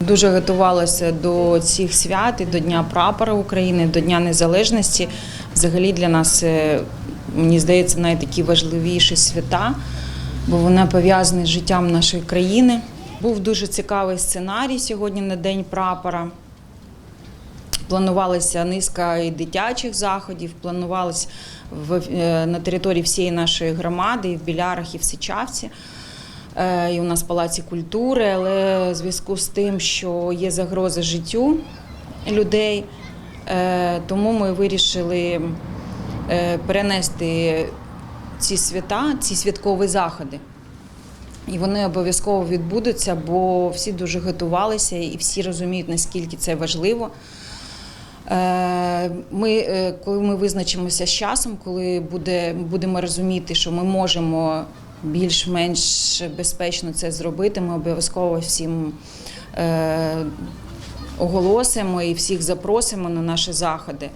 Дуже готувалася до цих свят, і до Дня прапора України, до Дня Незалежності. Взагалі для нас, е, мені здається, найтакі важливіші свята, бо вони пов'язані з життям нашої країни. Був дуже цікавий сценарій сьогодні на День прапора. Планувалася низка і дитячих заходів, планувалось в, е, на території всієї нашої громади, і в Білярах, і в Сичавці. Е, І у нас палаці культури, але в зв'язку з тим, що є загроза життю людей, е, тому ми вирішили е, перенести ці свята, ці святкові заходи. І вони обов'язково відбудуться, бо всі дуже готувалися і всі розуміють, наскільки це важливо. Ми, коли ми визначимося з часом, коли буде, будемо розуміти, що ми можемо більш-менш безпечно це зробити, ми обов'язково всім е, оголосимо і всіх запросимо на наші заходи.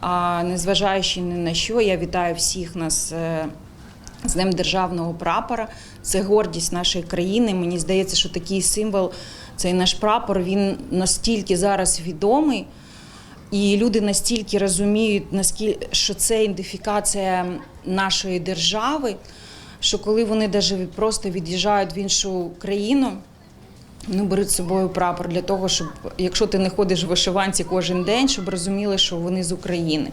А незважаючи ні на що, я вітаю всіх нас. е, з Днем державного прапора. Це гордість нашої країни. Мені здається, що такий символ, цей наш прапор, він настільки зараз відомий, і люди настільки розуміють, наскільки що це ідентифікація нашої держави, що коли вони навіть просто від'їжджають в іншу країну. Ну, беруть з собою прапор для того, щоб якщо ти не ходиш в вишиванці кожен день, щоб розуміли, що вони з України.